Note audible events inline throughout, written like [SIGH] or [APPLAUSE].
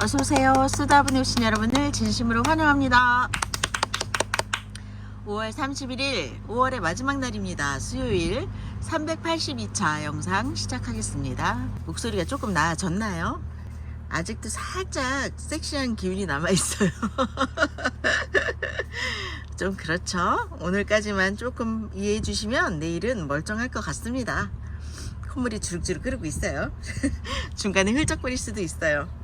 어서오세요. 수다분에 오신 여러분을 진심으로 환영합니다. 5월 31일, 5월의 마지막 날입니다. 수요일 382차 영상 시작하겠습니다. 목소리가 조금 나아졌나요? 아직도 살짝 섹시한 기운이 남아있어요. [LAUGHS] 좀 그렇죠? 오늘까지만 조금 이해해 주시면 내일은 멀쩡할 것 같습니다. 콧물이 주룩주룩 흐르고 있어요. [LAUGHS] 중간에 흘쩍거릴 수도 있어요.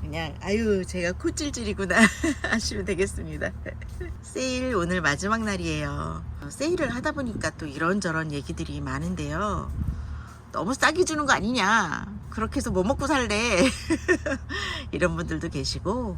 그냥 아유 제가 코찔찔이구나 [LAUGHS] 하시면 되겠습니다. 세일 오늘 마지막 날이에요. 세일을 하다 보니까 또 이런저런 얘기들이 많은데요. 너무 싸게 주는 거 아니냐. 그렇게 해서 뭐 먹고 살래. [LAUGHS] 이런 분들도 계시고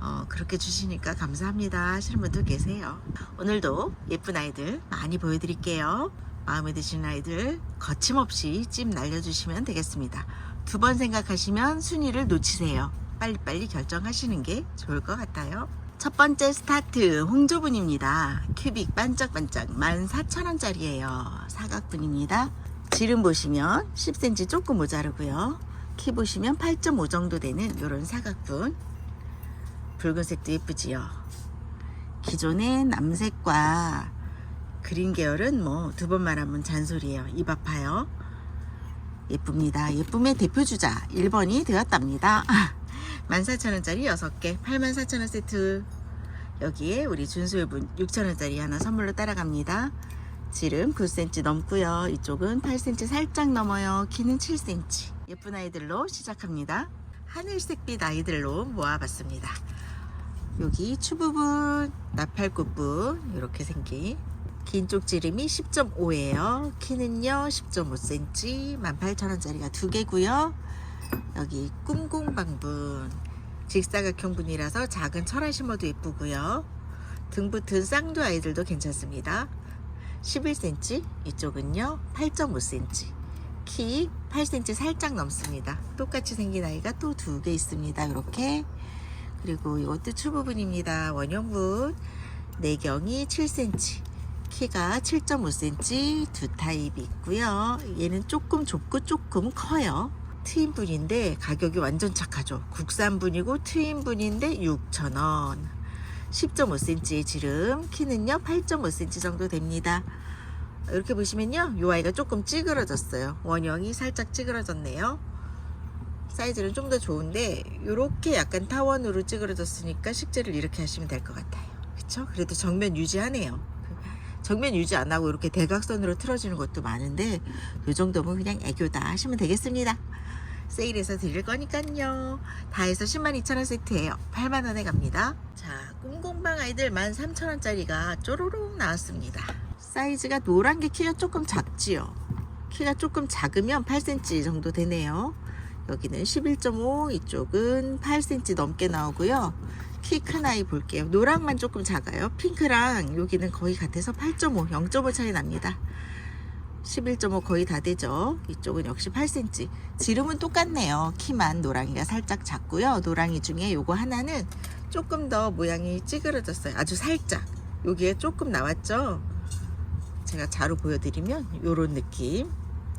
어, 그렇게 주시니까 감사합니다 하시는 분도 계세요. 오늘도 예쁜 아이들 많이 보여드릴게요. 마음에 드시는 아이들 거침없이 찜 날려주시면 되겠습니다. 두 번 생각하시면 순위를 놓치세요. 빨리빨리 결정하시는 게 좋을 것 같아요. 첫 번째 스타트 홍조분입니다. 큐빅 반짝반짝 14,000원짜리예요. 사각분입니다. 지름 보시면 10cm 조금 모자르고요. 키 보시면 8.5 정도 되는 이런 사각분. 붉은색도 예쁘지요. 기존의 남색과 그린 계열은 뭐 두번 말하면 잔소리예요. 입 아파요. 예쁩니다. 예쁨의 대표주자 1번이 되었답니다. 14,000원짜리 6개 84,000원 세트 여기에 우리 준수해분 6,000원짜리 하나 선물로 따라갑니다. 지름 9cm 넘고요. 이쪽은 8cm 살짝 넘어요. 키는 7cm. 예쁜 아이들로 시작합니다. 하늘색빛 아이들로 모아봤습니다. 여기 추부분, 나팔꽃분 이렇게 생긴 긴 쪽 지름이 10.5예요. 키는요 10.5cm, 18,000원짜리가 두 개고요. 여기 꿈공방분 직사각형 분이라서 작은 철화 심어도 예쁘고요. 등 붙은 쌍두 아이들도 괜찮습니다. 11cm, 이쪽은요 8.5cm. 키 8cm 살짝 넘습니다. 똑같이 생긴 아이가 또 두 개 있습니다. 이렇게 그리고 이것도 추부분입니다. 원형분 내경이 7cm. 키가 7.5cm 두 타입이 있고요. 얘는 조금 좁고 조금 커요. 트윈분인데 가격이 완전 착하죠. 국산분이고 트윈분인데 6,000원. 10.5cm의 지름, 키는요 8.5cm 정도 됩니다. 이렇게 보시면요, 이 아이가 조금 찌그러졌어요. 원형이 살짝 찌그러졌네요. 사이즈는 좀 더 좋은데 이렇게 약간 타원으로 찌그러졌으니까 식재를 이렇게 하시면 될 것 같아요. 그쵸? 그래도 정면 유지하네요. 정면 유지 안 하고 이렇게 대각선으로 틀어지는 것도 많은데 이 정도면 그냥 애교다 하시면 되겠습니다. 세일해서 드릴 거니까요. 다 해서 10만 2천 원 세트예요. 8만 원에 갑니다. 자, 꿈공방 아이들 13,000원짜리가 쪼로록 나왔습니다. 사이즈가 노란 게 키가 조금 작지요. 키가 조금 작으면 8cm 정도 되네요. 여기는 11.5, 이쪽은 8cm 넘게 나오고요. 키 큰 아이 볼게요. 노랑만 조금 작아요. 핑크랑 여기는 거의 같아서 8.5, 0.5 차이 납니다. 11.5 거의 다 되죠. 이쪽은 역시 8cm. 지름은 똑같네요. 키만 노랑이가 살짝 작고요. 노랑이 중에 요거 하나는 조금 더 모양이 찌그러졌어요. 아주 살짝. 여기에 조금 나왔죠. 제가 자로 보여드리면 요런 느낌.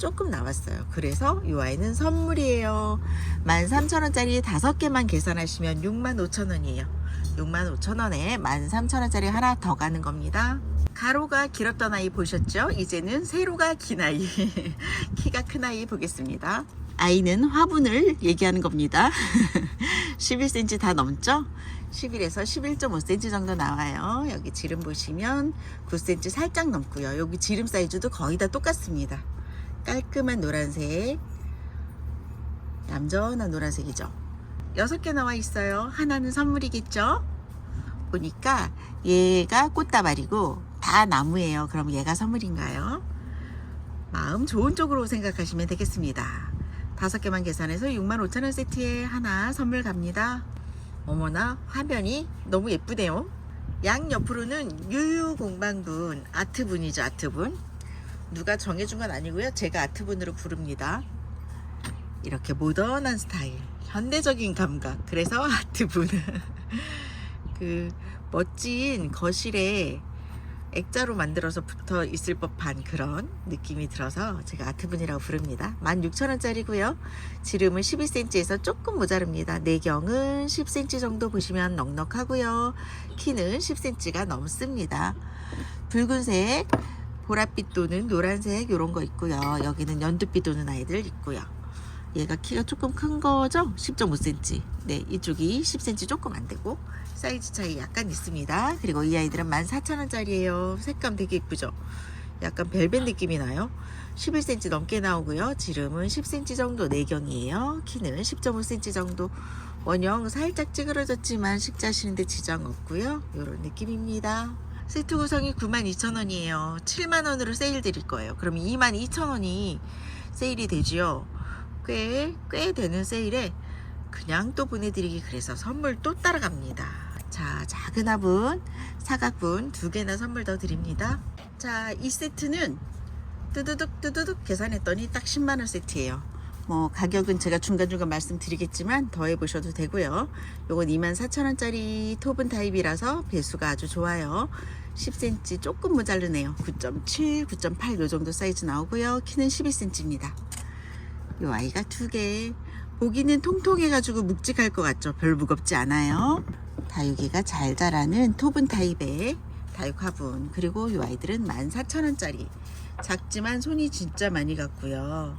조금 나왔어요. 그래서 이 아이는 선물이에요. 13,000원짜리 5개만 계산하시면 65,000원이에요. 65,000원에 13,000원짜리 하나 더 가는 겁니다. 가로가 길었던 아이 보셨죠? 이제는 세로가 긴 아이. [LAUGHS] 키가 큰 아이 보겠습니다. 아이는 화분을 얘기하는 겁니다. [LAUGHS] 11cm 다 넘죠? 11에서 11.5cm 정도 나와요. 여기 지름 보시면 9cm 살짝 넘고요. 여기 지름 사이즈도 거의 다 똑같습니다. 깔끔한 노란색. 얌전한 노란색이죠. 여섯 개 나와 있어요. 하나는 선물이겠죠? 보니까 얘가 꽃다발이고 다 나무예요. 그럼 얘가 선물인가요? 마음 좋은 쪽으로 생각하시면 되겠습니다. 다섯 개만 계산해서 65,000원 세트에 하나 선물 갑니다. 어머나 화면이 너무 예쁘네요. 양 옆으로는 유유공방분 아트분이죠 아트분 누가 정해준 건 아니고요. 제가 아트분으로 부릅니다. 이렇게 모던한 스타일, 현대적인 감각. 그래서 [LAUGHS] 아트분. 그 멋진 거실에 액자로 만들어서 붙어 있을 법한 그런 느낌이 들어서 제가 아트분이라고 부릅니다. 16,000원짜리고요. 지름은 11cm에서 조금 모자릅니다. 내경은 10cm 정도 보시면 넉넉하고요. 키는 10cm가 넘습니다. 붉은색, 보랏빛 도는 노란색 이런 거 있고요. 여기는 연두빛 도는 아이들 있고요. 얘가 키가 조금 큰 거죠? 10.5cm. 네, 이쪽이 10cm 조금 안 되고 사이즈 차이 약간 있습니다. 그리고 이 아이들은 14,000원짜리예요. 색감 되게 이쁘죠? 약간 벨벳 느낌이 나요. 11cm 넘게 나오고요. 지름은 10cm 정도 내경이에요. 키는 10.5cm 정도. 원형 살짝 찌그러졌지만 식자시는데 지장 없고요. 이런 느낌입니다. 세트 구성이 92,000원이에요. 7만원으로 세일 드릴 거예요. 그럼 22,000원이 세일이 되지요. 꽤, 꽤 되는 세일에 그냥 또 보내드리기 그래서 선물 또 따라갑니다. 자, 작은 화분, 사각분 두 개나 선물 더 드립니다. 자, 이 세트는 뚜두둑 뚜두둑 계산했더니 딱 10만원 세트예요. 뭐 가격은 제가 중간중간 말씀드리겠지만 더해 보셔도 되고요. 요건 24,000원짜리 톱은 타입이라서 배수가 아주 좋아요. 10cm 조금 모자르네요. 9.7, 9.8 요 정도 사이즈 나오고요. 키는 12cm입니다. 요 아이가 두 개. 보기는 통통해가지고 묵직할 것 같죠? 별 무겁지 않아요. 다육이가 잘 자라는 톱은 타입의 다육 화분. 그리고 요 아이들은 14,000원짜리. 작지만 손이 진짜 많이 갔고요.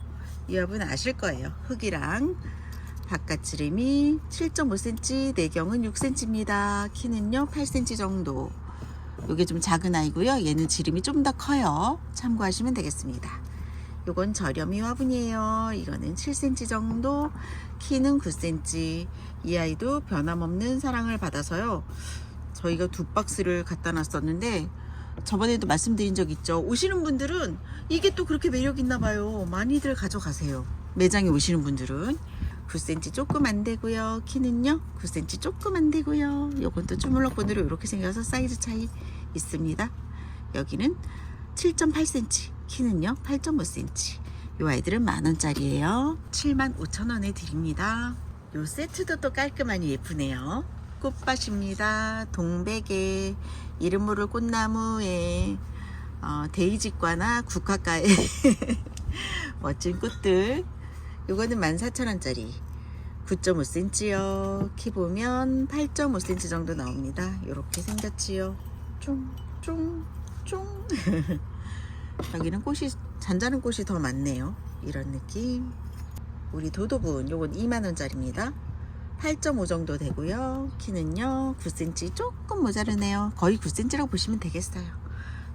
이 화분 아실 거예요. 흙이랑 바깥 지름이 7.5cm, 내경은 6cm입니다. 키는요 8cm 정도. 요게 좀 작은 아이고요. 얘는 지름이 좀 더 커요. 참고하시면 되겠습니다. 요건 저렴이 화분이에요. 이거는 7cm 정도, 키는 9cm. 이 아이도 변함없는 사랑을 받아서요. 저희가 두 박스를 갖다 놨었는데 저번에도 말씀드린 적 있죠. 오시는 분들은 이게 또 그렇게 매력 있나 봐요. 많이들 가져가세요. 매장에 오시는 분들은 9cm 조금 안 되고요. 키는요 9cm 조금 안 되고요. 요건 또 주물럭분으로 이렇게 생겨서 사이즈 차이 있습니다. 여기는 7.8cm, 키는요 8.5cm. 요 아이들은 만 원짜리예요. 7만 5천 원에 드립니다. 요 세트도 또 깔끔하니 예쁘네요. 꽃밭입니다. 동백에 이름 모를 꽃나무에 어, 데이지과나 국화과에 [LAUGHS] 멋진 꽃들. 요거는 14,000원짜리. 9.5cm요. 키 보면 8.5cm 정도 나옵니다. 요렇게 생겼지요. 쫑, 쫑, 쫑. [LAUGHS] 여기는 꽃이, 잔잔한 꽃이 더 많네요. 이런 느낌. 우리 도도분, 요건 2만원짜리입니다. 8.5 정도 되고요. 키는요, 9cm 조금 모자르네요. 거의 9cm라고 보시면 되겠어요.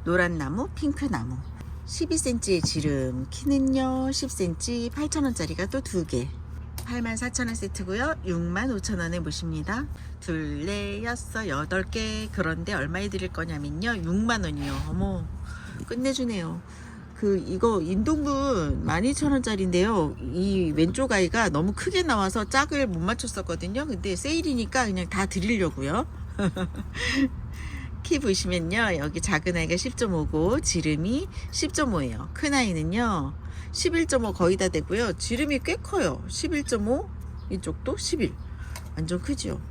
노란 나무, 핑크 나무. 12cm의 지름, 키는요, 10cm, 8,000원짜리가 또 두 개. 84,000원 세트고요. 65,000원에 모십니다. 둘, 넷, 여섯, 여덟 개. 그런데 얼마에 드릴 거냐면요. 6만원이요. 어머, 끝내주네요. 그 이거 인동분 12,000원짜리인데요. 이 왼쪽 아이가 너무 크게 나와서 짝을 못 맞췄었거든요. 근데 세일이니까 그냥 다 드리려고요. [LAUGHS] 키 보시면요. 여기 작은 아이가 10.5고 지름이 10.5예요. 큰 아이는요. 11.5 거의 다 되고요. 지름이 꽤 커요. 11.5 이쪽도 11. 완전 크죠.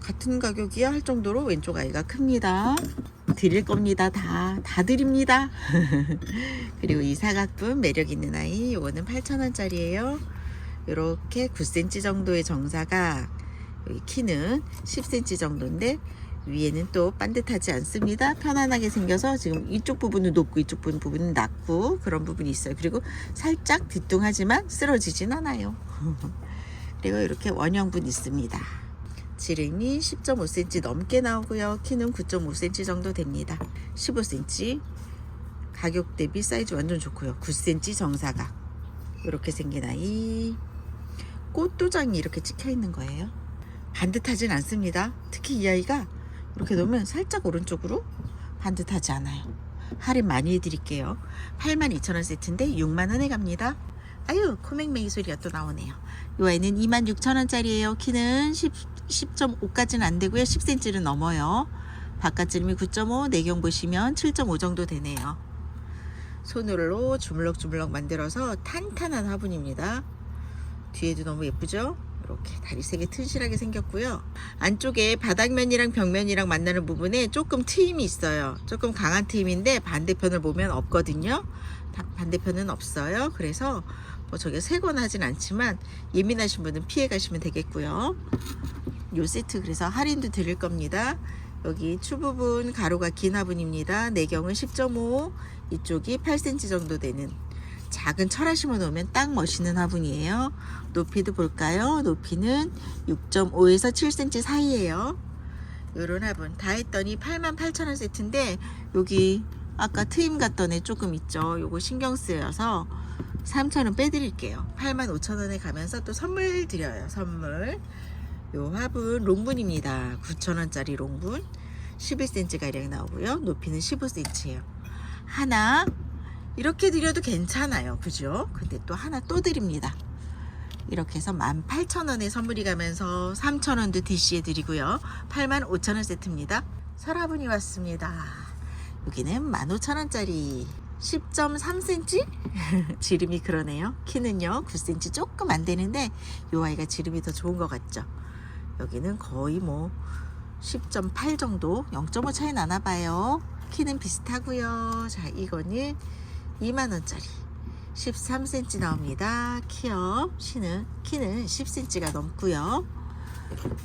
같은 가격이야 할 정도로 왼쪽 아이가 큽니다. 드릴 겁니다. 다, 다 드립니다. [LAUGHS] 그리고 이 사각분 매력 있는 아이, 요거는 8,000원짜리예요. 이렇게 9cm 정도의 정사각, 여기 키는 10cm 정도인데, 위에는 또 반듯하지 않습니다. 편안하게 생겨서 지금 이쪽 부분은 높고 이쪽 부분- 부분은 낮고 그런 부분이 있어요. 그리고 살짝 뒤뚱하지만 쓰러지진 않아요. [LAUGHS] 그리고 이렇게 원형분 있습니다. 지름이 10.5cm 넘게 나오고요. 키는 9.5cm 정도 됩니다. 15cm 가격 대비 사이즈 완전 좋고요. 9cm 정사각 이렇게 생긴 아이 꽃도장이 이렇게 찍혀 있는 거예요. 반듯하진 않습니다. 특히 이 아이가 이렇게 놓으면 살짝 오른쪽으로 반듯하지 않아요. 할인 많이 해드릴게요. 82,000원 세트인데 6만원에 갑니다. 아유 코맹맹이 소리가 또 나오네요. 이 아이는 26,000원짜리예요. 키는 10, 10.5까지는 안 되고요. 10cm는 넘어요. 바깥 지름이 9.5, 내경 보시면 7.5 정도 되네요. 손으로 주물럭주물럭 만들어서 탄탄한 화분입니다. 뒤에도 너무 예쁘죠? 이렇게 다리색이 튼실하게 생겼고요. 안쪽에 바닥면이랑 벽면이랑 만나는 부분에 조금 트임이 있어요. 조금 강한 트임인데 반대편을 보면 없거든요. 반대편은 없어요. 그래서 뭐 저게 세거나 하진 않지만 예민하신 분은 피해 가시면 되겠고요. 요 세트 그래서 할인도 드릴 겁니다. 여기 추부분 가로가 긴 화분입니다. 내경은 10.5 이쪽이 8cm 정도 되는 작은 철화 심어 놓으면 딱 멋있는 화분이에요. 높이도 볼까요? 높이는 6.5에서 7cm 사이에요. 요런 화분 다 했더니 88,000원 세트인데 여기 아까 트임 갔던 애 조금 있죠. 요거 신경 쓰여서 3,000원 빼드릴게요. 85,000원에 가면서 또 선물 드려요. 선물. 요 화분 롱분입니다. 9,000원짜리 롱분. 11cm가량 나오고요. 높이는 15cm예요. 하나, 이렇게 드려도 괜찮아요. 그죠? 근데 또 하나 또 드립니다. 이렇게 해서 18,000원에 선물이 가면서 3,000원도 DC에 드리고요. 85,000원 세트입니다. 서라분이 왔습니다. 여기는 15,000원짜리 10.3cm? [LAUGHS] 지름이 그러네요. 키는요, 9cm 조금 안 되는데, 이 아이가 지름이 더 좋은 것 같죠? 여기는 거의 뭐 10.8 정도, 0.5 차이 나나 봐요. 키는 비슷하고요. 자, 이거는 2만원짜리 13cm 나옵니다. 키요. 신은 키는 10cm가 넘고요.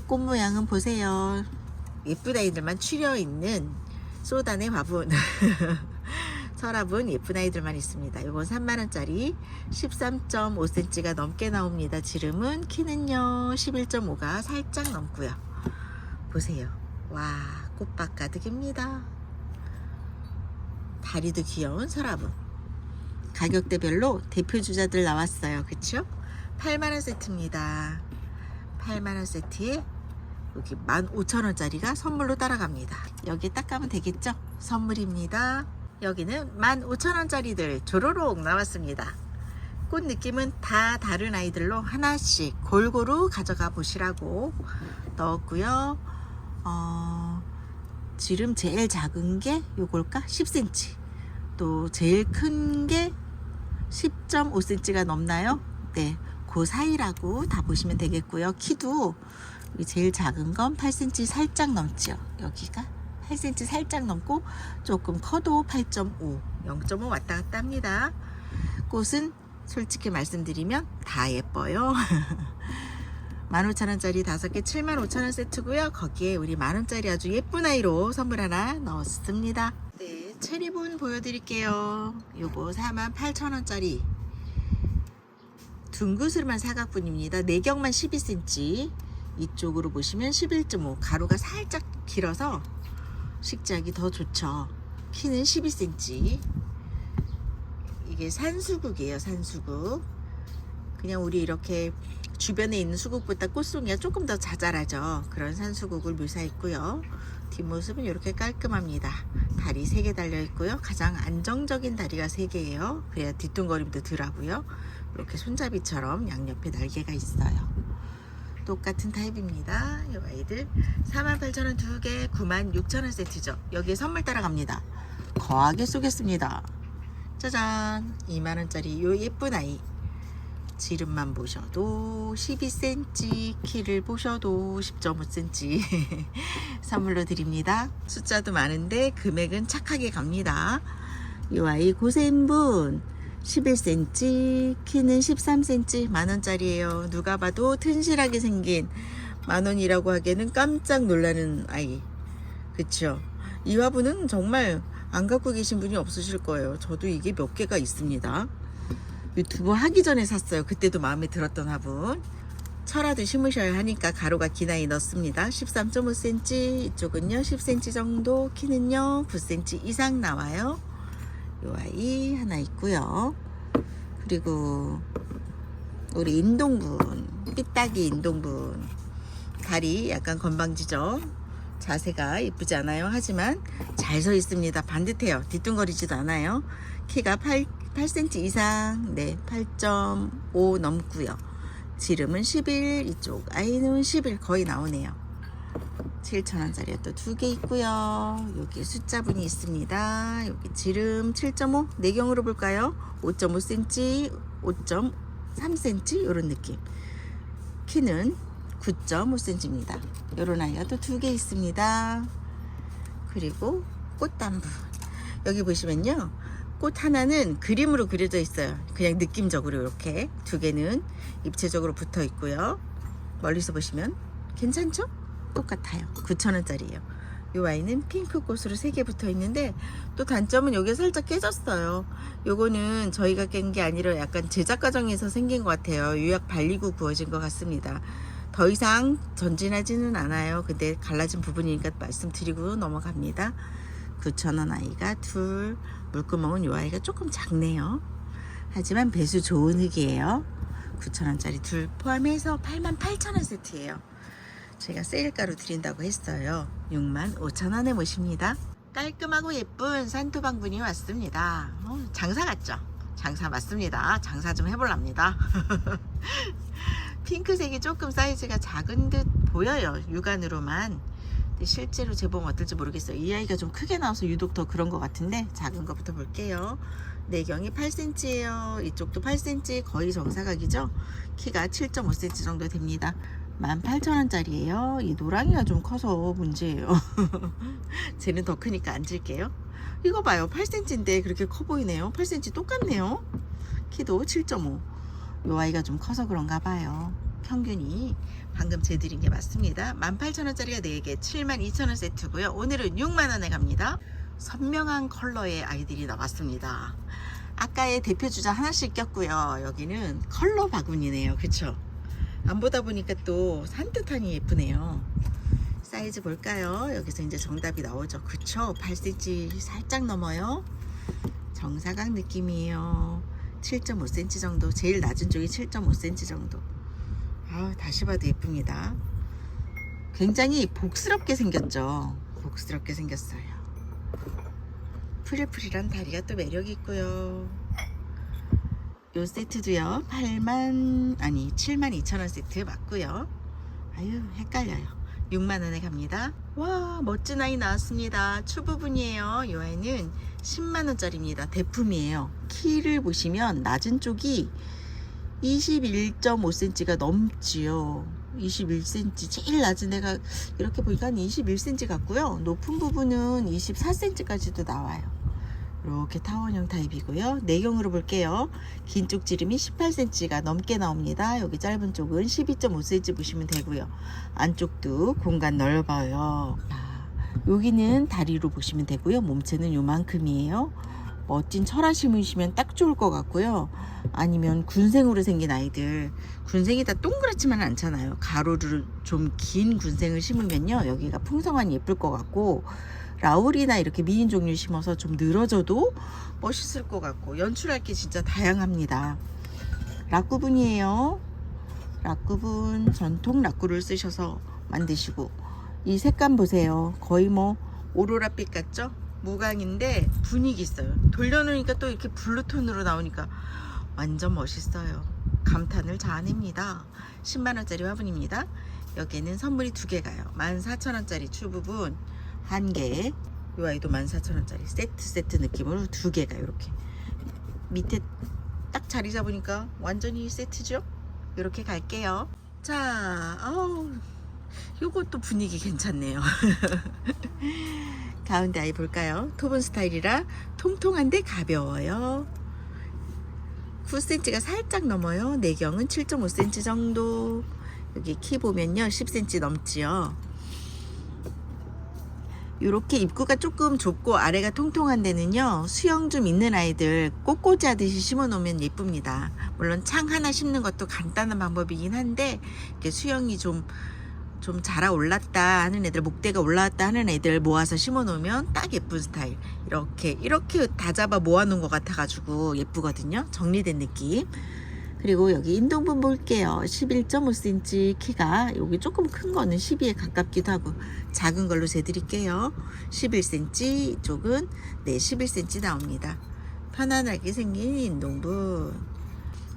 꽃 모양은 보세요. 예쁜 아이들만 추려있는 소단의 화분. [LAUGHS] 서랍은 예쁜 아이들만 있습니다. 이건 3만원짜리 13.5cm가 넘게 나옵니다. 지름은 키는요 11.5가 살짝 넘고요. 보세요. 와 꽃밭 가득입니다. 다리도 귀여운 서랍은 가격대별로 대표 주자들 나왔어요. 그쵸? 8만원 세트입니다. 8만원 세트에 여기 15,000원짜리가 선물로 따라갑니다. 여기 딱 가면 되겠죠? 선물입니다. 여기는 15,000원짜리들 조로록 나왔습니다. 꽃 느낌은 다 다른 아이들로 하나씩 골고루 가져가 보시라고 넣었고요. 어, 지름 제일 작은 게 요걸까? 10cm. 또 제일 큰 게 10.5cm가 넘나요? 네, 그 사이라고 다 보시면 되겠고요. 키도 제일 작은 건 8cm 살짝 넘지요. 여기가 8cm 살짝 넘고 조금 커도 8.5, 0.5 왔다 갔다 합니다. 꽃은 솔직히 말씀드리면 다 예뻐요. 15,000원짜리 5개 75,000원 세트고요. 거기에 우리 만원짜리 아주 예쁜 아이로 선물 하나 넣었습니다. 체리본 보여드릴게요. 요거 48,000원짜리 둥그슬만 사각뿐입니다. 내경만 12cm 이쪽으로 보시면 11.5 가로가 살짝 길어서 식작이 더 좋죠. 키는 12cm 이게 산수국이에요. 산수국 그냥 우리 이렇게 주변에 있는 수국보다 꽃송이가 조금 더 자잘하죠. 그런 산수국을 묘사했고요. 뒷모습은 이렇게 깔끔합니다. 다리 3개 달려있고요. 가장 안정적인 다리가 3개예요. 그래야 뒤뚱거림도 덜 하고요. 이렇게 손잡이처럼 양옆에 날개가 있어요. 똑같은 타입입니다. 이 아이들 48,000원 2개 96,000원 세트죠. 여기에 선물 따라갑니다. 거하게 쏘겠습니다. 짜잔 2만원짜리 요 예쁜 아이 지름만 보셔도 12cm, 키를 보셔도 10.5cm [LAUGHS] 선물로 드립니다. 숫자도 많은데 금액은 착하게 갑니다. 이 아이 고센분 11cm, 키는 13cm 만원짜리예요. 누가 봐도 튼실하게 생긴 만원이라고 하기에는 깜짝 놀라는 아이. 그쵸? 이 화분은 정말 안 갖고 계신 분이 없으실 거예요. 저도 이게 몇 개가 있습니다. 유튜브 하기 전에 샀어요. 그때도 마음에 들었던 화분. 철화도 심으셔야 하니까 가로가 기나이 넣습니다. 13.5cm, 이쪽은요 10cm 정도, 키는요 9cm 이상 나와요. 요 아이 하나 있고요. 그리고 우리 인동분, 삐딱이 인동분. 다리 약간 건방지죠? 자세가 예쁘지 않아요. 하지만 잘 서 있습니다. 반듯해요. 뒤뚱거리지도 않아요. 키가 8, 8cm 이상, 네, 8.5 넘고요. 지름은 11 이쪽, 아이는 11 거의 나오네요. 7,000원짜리가 또 두 개 있고요. 여기 숫자분이 있습니다. 여기 지름 7.5 내경으로 볼까요? 5.5cm, 5.3cm 이런 느낌. 키는 9.5cm입니다. 이런 아이가 또 두 개 있습니다. 그리고 꽃단분 여기 보시면요. 꽃 하나는 그림으로 그려져 있어요. 그냥 느낌적으로 이렇게 두 개는 입체적으로 붙어 있고요. 멀리서 보시면 괜찮죠? 똑같아요. 9,000원짜리예요. 이 와인은 핑크 꽃으로 세 개 붙어 있는데 또 단점은 여기 살짝 깨졌어요. 요거는 저희가 깬 게 아니라 약간 제작 과정에서 생긴 것 같아요. 유약 발리고 구워진 것 같습니다. 더 이상 전진하지는 않아요. 근데 갈라진 부분이니까 말씀드리고 넘어갑니다. 9,000원 아이가 둘, 물구멍은 요 아이가 조금 작네요. 하지만 배수 좋은 흙이에요. 9,000원짜리 둘 포함해서 88,000원 세트예요. 제가 세일가로 드린다고 했어요. 65,000원에 모십니다. 깔끔하고 예쁜 산토방분이 왔습니다. 어, 장사 같죠? 장사 맞습니다. 장사 좀 해볼랍니다. [LAUGHS] 핑크색이 조금 사이즈가 작은 듯 보여요. 육안으로만. 실제로 재봉 어떨지 모르겠어요. 이 아이가 좀 크게 나와서 유독 더 그런 것 같은데 작은 것부터 볼게요. 내경이 8cm예요. 이쪽도 8cm 거의 정사각이죠. 키가 7.5cm 정도 됩니다. 18,000원짜리예요. 이 노랑이가 좀 커서 문제예요. [LAUGHS] 쟤는 더 크니까 앉을게요. 이거 봐요. 8cm인데 그렇게 커 보이네요. 8cm 똑같네요. 키도 7.5. 요 아이가 좀 커서 그런가 봐요. 평균이 방금 재드린 게 맞습니다. 18,000원짜리가 4개, 72,000원 세트고요. 오늘은 6만원에 갑니다. 선명한 컬러의 아이들이 나왔습니다. 아까의 대표 주자 하나씩 꼈고요. 여기는 컬러 바구니네요. 그쵸? 안 보다 보니까 또 산뜻하니 예쁘네요. 사이즈 볼까요? 여기서 이제 정답이 나오죠. 그쵸? 8cm 살짝 넘어요. 정사각 느낌이에요. 7.5cm 정도. 제일 낮은 쪽이 7.5cm 정도. 아, 다시 봐도 예쁩니다. 굉장히 복스럽게 생겼죠. 복스럽게 생겼어요. 프리프리한 다리가 또 매력이 있고요. 요 세트도요. 8만 아니 7만 2천 원 세트 맞고요. 아유 헷갈려요. 6만 원에 갑니다. 와 멋진 아이 나왔습니다. 추부분이에요. 이 아이는 10만 원짜리입니다. 대품이에요. 키를 보시면 낮은 쪽이 21.5cm가 넘지요. 21cm 제일 낮은 애가 이렇게 보니까 한 21cm 같고요. 높은 부분은 24cm까지도 나와요. 이렇게 타원형 타입이고요. 내경으로 볼게요. 긴 쪽 지름이 18cm가 넘게 나옵니다. 여기 짧은 쪽은 12.5cm 보시면 되고요. 안쪽도 공간 넓어요. 자, 여기는 다리로 보시면 되고요. 몸체는 요만큼이에요. 멋진 철화 심으시면 딱 좋을 것 같고요. 아니면 군생으로 생긴 아이들 군생이 다 동그랗지만 않잖아요. 가로를 좀 긴 군생을 심으면요. 여기가 풍성하니 예쁠 것 같고 라울이나 이렇게 미인 종류 심어서 좀 늘어져도 멋있을 것 같고 연출할 게 진짜 다양합니다. 락구분이에요. 락구분 전통 락구를 쓰셔서 만드시고 이 색감 보세요. 거의 뭐 오로라빛 같죠? 무광인데 분위기 있어요. 돌려놓으니까 또 이렇게 블루톤으로 나오니까 완전 멋있어요. 감탄을 자아냅니다. 10만원짜리 화분입니다. 여기에는 선물이 두 개 가요. 14,000원짜리 추부분 한 개. 이 아이도 14,000원짜리 세트 세트 느낌으로 두 개가 이렇게. 밑에 딱 자리 잡으니까 완전히 세트죠? 이렇게 갈게요. 자, 어우, 요것도 분위기 괜찮네요. [LAUGHS] 가운데 아이 볼까요? 토본 스타일이라 통통한데 가벼워요. 9cm가 살짝 넘어요. 내경은 7.5cm 정도. 여기 키 보면요. 10cm 넘지요. 이렇게 입구가 조금 좁고 아래가 통통한 데는요. 수영 좀 있는 아이들 꽃꽂이 하듯이 심어 놓으면 예쁩니다. 물론 창 하나 심는 것도 간단한 방법이긴 한데 수영이 좀 좀 자라 올랐다 하는 애들 목대가 올라왔다 하는 애들 모아서 심어 놓으면 딱 예쁜 스타일. 이렇게 이렇게 다 잡아 모아 놓은 것 같아 가지고 예쁘거든요. 정리된 느낌. 그리고 여기 인동분 볼게요. 11.5cm 키가 여기 조금 큰 거는 12에 가깝기도 하고 작은 걸로 재드릴게요. 11cm 이쪽은 네 11cm 나옵니다. 편안하게 생긴 인동분.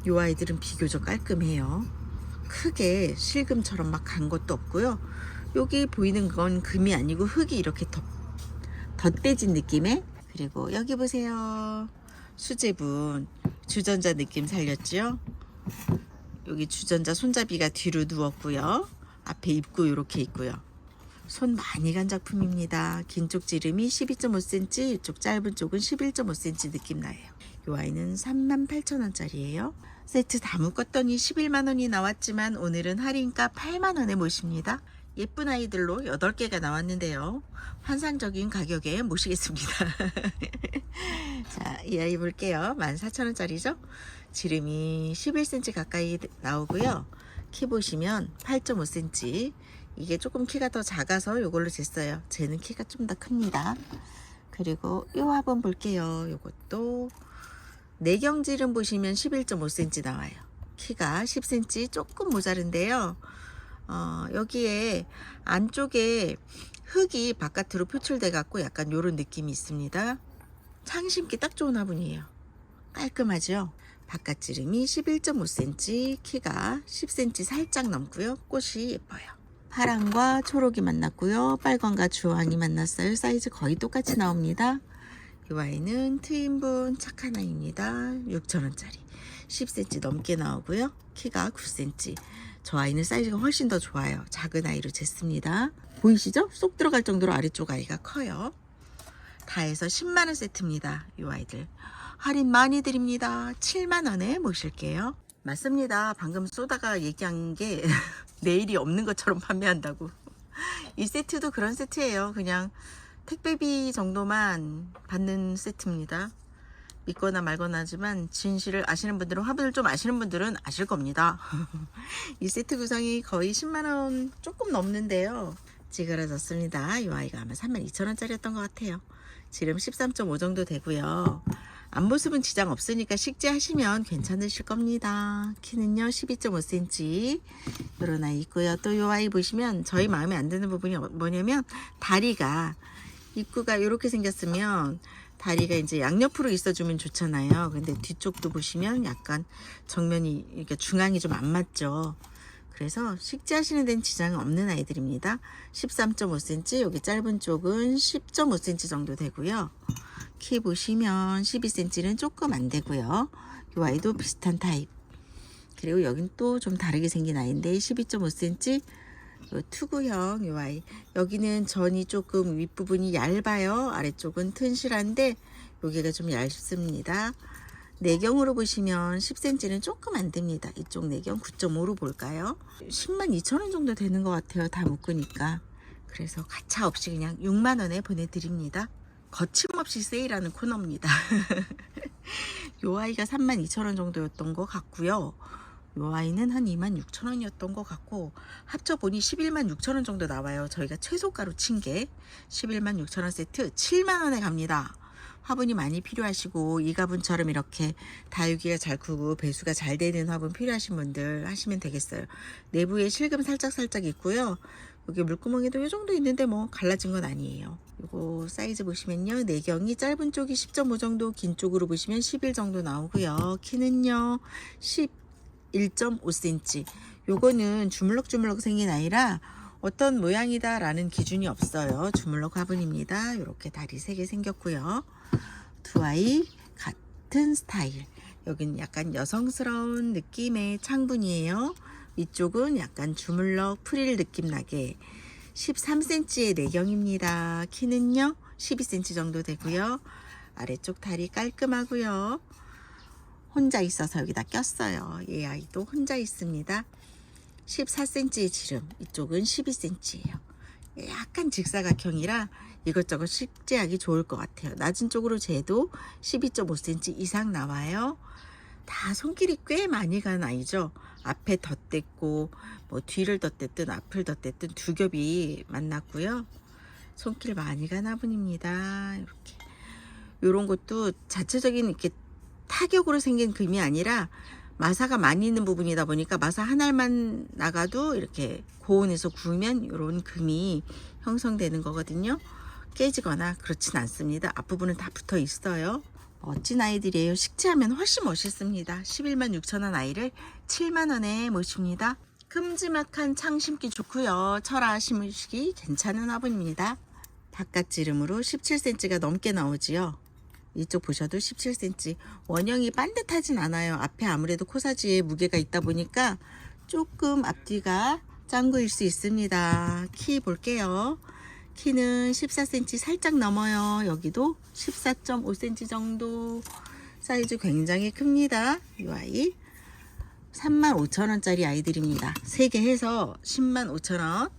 이 아이들은 비교적 깔끔해요 크게 실금처럼 막 간 것도 없고요. 여기 보이는 건 금이 아니고 흙이 이렇게 덧, 덧대진 느낌의 그리고 여기 보세요. 수제분 주전자 느낌 살렸죠? 여기 주전자 손잡이가 뒤로 누웠고요. 앞에 입구 이렇게 있고요. 손 많이 간 작품입니다. 긴 쪽 지름이 12.5cm, 이쪽 짧은 쪽은 11.5cm 느낌 나요. 이 아이는 38,000원짜리예요. 세트 다 묶었더니 11만 원이 나왔지만 오늘은 할인가 8만 원에 모십니다. 예쁜 아이들로 8개가 나왔는데요. 환상적인 가격에 모시겠습니다. [LAUGHS] 자, 이 아이 볼게요. 14,000원짜리죠? 지름이 11cm 가까이 나오고요. 키 보시면 8.5cm. 이게 조금 키가 더 작아서 이걸로 쟀어요. 쟤는 키가 좀 더 큽니다. 그리고 요 화분 볼게요. 요것도 내경질은 보시면 11.5cm 나와요. 키가 10cm 조금 모자른데요. 어, 여기에 안쪽에 흙이 바깥으로 표출돼 갖고 약간 요런 느낌이 있습니다. 창 심기 딱 좋은 화분이에요. 깔끔하죠? 바깥 지름이 11.5cm, 키가 10cm 살짝 넘고요. 꽃이 예뻐요. 파랑과 초록이 만났고요. 빨간과 주황이 만났어요. 사이즈 거의 똑같이 나옵니다. 이 아이는 트윈분 착한 아이입니다. 6,000원짜리. 10cm 넘게 나오고요. 키가 9cm. 저 아이는 사이즈가 훨씬 더 좋아요. 작은 아이로 쟀습니다. 보이시죠? 쏙 들어갈 정도로 아래쪽 아이가 커요. 다 해서 10만원 세트입니다. 이 아이들. 할인 많이 드립니다. 7만원에 모실게요. 맞습니다. 방금 쏘다가 얘기한 게 [LAUGHS] 내일이 없는 것처럼 판매한다고. 이 세트도 그런 세트예요. 그냥 택배비 정도만 받는 세트입니다. 믿거나 말거나 하지만 진실을 아시는 분들은 화분을 좀 아시는 분들은 아실 겁니다. [LAUGHS] 이 세트 구성이 거의 10만원 조금 넘는데요. 찌그러졌습니다. 이 아이가 아마 32,000원짜리였던 것 같아요. 지름 13.5 정도 되고요. 앞모습은 지장 없으니까 식재하시면 괜찮으실 겁니다. 키는요 12.5cm 이런 아이 있고요. 또 이 아이 보시면 저희 마음에 안 드는 부분이 뭐냐면 다리가 입구가 이렇게 생겼으면 다리가 이제 양옆으로 있어주면 좋잖아요. 근데 뒤쪽도 보시면 약간 정면이 이렇게 중앙이 좀 안 맞죠. 그래서 식재하시는 데는 지장은 없는 아이들입니다. 13.5cm, 여기 짧은 쪽은 10.5cm 정도 되고요. 키 보시면 12cm는 조금 안 되고요. 이 아이도 비슷한 타입. 그리고 여긴 또 좀 다르게 생긴 아이인데 12.5cm 요 투구형 이 아이. 여기는 전이 조금 윗부분이 얇아요. 아래쪽은 튼실한데 여기가 좀 얇습니다. 내경으로 보시면 10cm는 조금 안 됩니다. 이쪽 내경 9.5로 볼까요? 10만 2천 원 정도 되는 것 같아요. 다 묶으니까. 그래서 가차 없이 그냥 6만 원에 보내드립니다. 거침없이 세일하는 코너입니다. [LAUGHS] 요 아이가 3만 2천 원 정도였던 것 같고요. 요 아이는 한 2만 6천 원이었던 것 같고 합쳐보니 11만 6천 원 정도 나와요. 저희가 최소가로 친 게 11만 6천 원 세트 7만 원에 갑니다. 화분이 많이 필요하시고 이 가분처럼 이렇게 다육이가 잘 크고 배수가 잘 되는 화분 필요하신 분들 하시면 되겠어요. 내부에 실금 살짝 살짝 있고요. 여기 물구멍에도 이 정도 있는데 뭐 갈라진 건 아니에요. 이거 사이즈 보시면요. 내경이 짧은 쪽이 10.5 정도, 긴 쪽으로 보시면 11 정도 나오고요. 키는요. 11.5cm. 요거는 주물럭주물럭 생긴 아이라 어떤 모양이다 라는 기준이 없어요. 주물럭 화분입니다. 이렇게 다리 3개 생겼고요. 두 아이 같은 스타일. 여긴 약간 여성스러운 느낌의 창분이에요. 이쪽은 약간 주물럭 프릴 느낌 나게 13cm의 내경입니다. 키는요 12cm 정도 되고요. 아래쪽 다리 깔끔하고요. 혼자 있어서 여기다 꼈어요. 얘 아이도 혼자 있습니다. 14cm의 지름, 이쪽은 12cm예요. 약간 직사각형이라 이것저것 식재하기 좋을 것 같아요. 낮은 쪽으로 재도 12.5cm 이상 나와요. 다 손길이 꽤 많이 간 아이죠. 앞에 덧댔고 뭐 뒤를 덧댔든 앞을 덧댔든 두 겹이 만났고요. 손길 많이 간 화분입니다. 이렇게 요런 것도 자체적인 이렇게 타격으로 생긴 금이 아니라 마사가 많이 있는 부분이다 보니까 마사 한 알만 나가도 이렇게 고온에서 구우면 이런 금이 형성되는 거거든요. 깨지거나 그렇진 않습니다. 앞부분은 다 붙어 있어요. 멋진 아이들이에요. 식재하면 훨씬 멋있습니다. 11만 6천 원 아이를 7만 원에 모십니다. 큼지막한 창 심기 좋고요. 철아 심으시기 괜찮은 화분입니다. 바깥 지름으로 17cm가 넘게 나오지요. 이쪽 보셔도 17cm. 원형이 반듯하진 않아요. 앞에 아무래도 코사지에 무게가 있다 보니까 조금 앞뒤가 짱구일 수 있습니다. 키 볼게요. 키는 14cm 살짝 넘어요. 여기도 14.5cm 정도. 사이즈 굉장히 큽니다. 이 아이. 35,000원짜리 아이들입니다. 3개 해서 105,000원.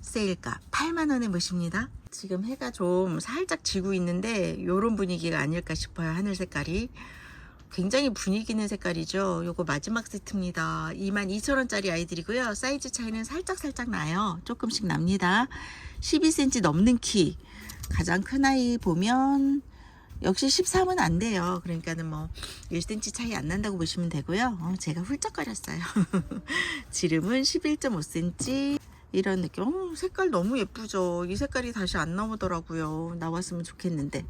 세일가 8만원에 모십니다. 지금 해가 좀 살짝 지고 있는데 요런 분위기가 아닐까 싶어요. 하늘 색깔이. 굉장히 분위기 있는 색깔이죠. 요거 마지막 세트입니다. 22,000원짜리 아이들이고요. 사이즈 차이는 살짝 살짝 나요. 조금씩 납니다. 12cm 넘는 키. 가장 큰 아이 보면 역시 13은 안 돼요. 그러니까는 뭐 1cm 차이 안 난다고 보시면 되고요. 어, 제가 훌쩍거렸어요. [LAUGHS] 지름은 11.5cm. 이런 느낌. 어, 색깔 너무 예쁘죠. 이 색깔이 다시 안 나오더라고요. 나왔으면 좋겠는데.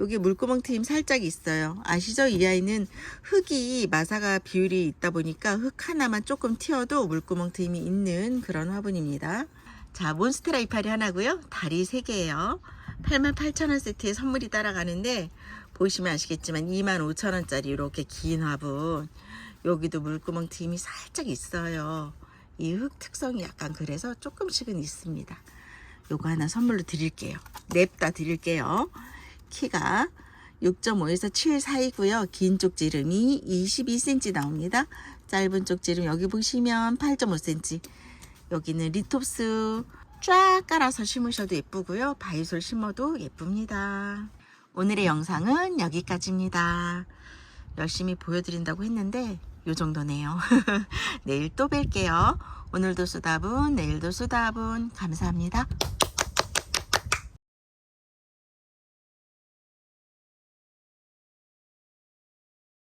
여기 물구멍 트임 살짝 있어요. 아시죠? 이 아이는 흙이 마사가 비율이 있다 보니까 흙 하나만 조금 튀어도 물구멍 트임이 있는 그런 화분입니다. 자, 몬스테라 이파리 하나고요. 다리 3개예요. 88,000원 세트에 선물이 따라가는데 보시면 아시겠지만 25,000원짜리 이렇게 긴 화분. 여기도 물구멍 트임이 살짝 있어요. 이 흙 특성이 약간 그래서 조금씩은 있습니다. 요거 하나 선물로 드릴게요. 냅다 드릴게요. 키가 6.5에서 7 사이고요. 긴 쪽 지름이 22cm 나옵니다. 짧은 쪽 지름 여기 보시면 8.5cm. 여기는 리톱스 쫙 깔아서 심으셔도 예쁘고요. 바이솔 심어도 예쁩니다. 오늘의 영상은 여기까지입니다. 열심히 보여드린다고 했는데 요 정도네요. [LAUGHS] 내일 또 뵐게요. 오늘도 수다분, 내일도 수다분. 감사합니다.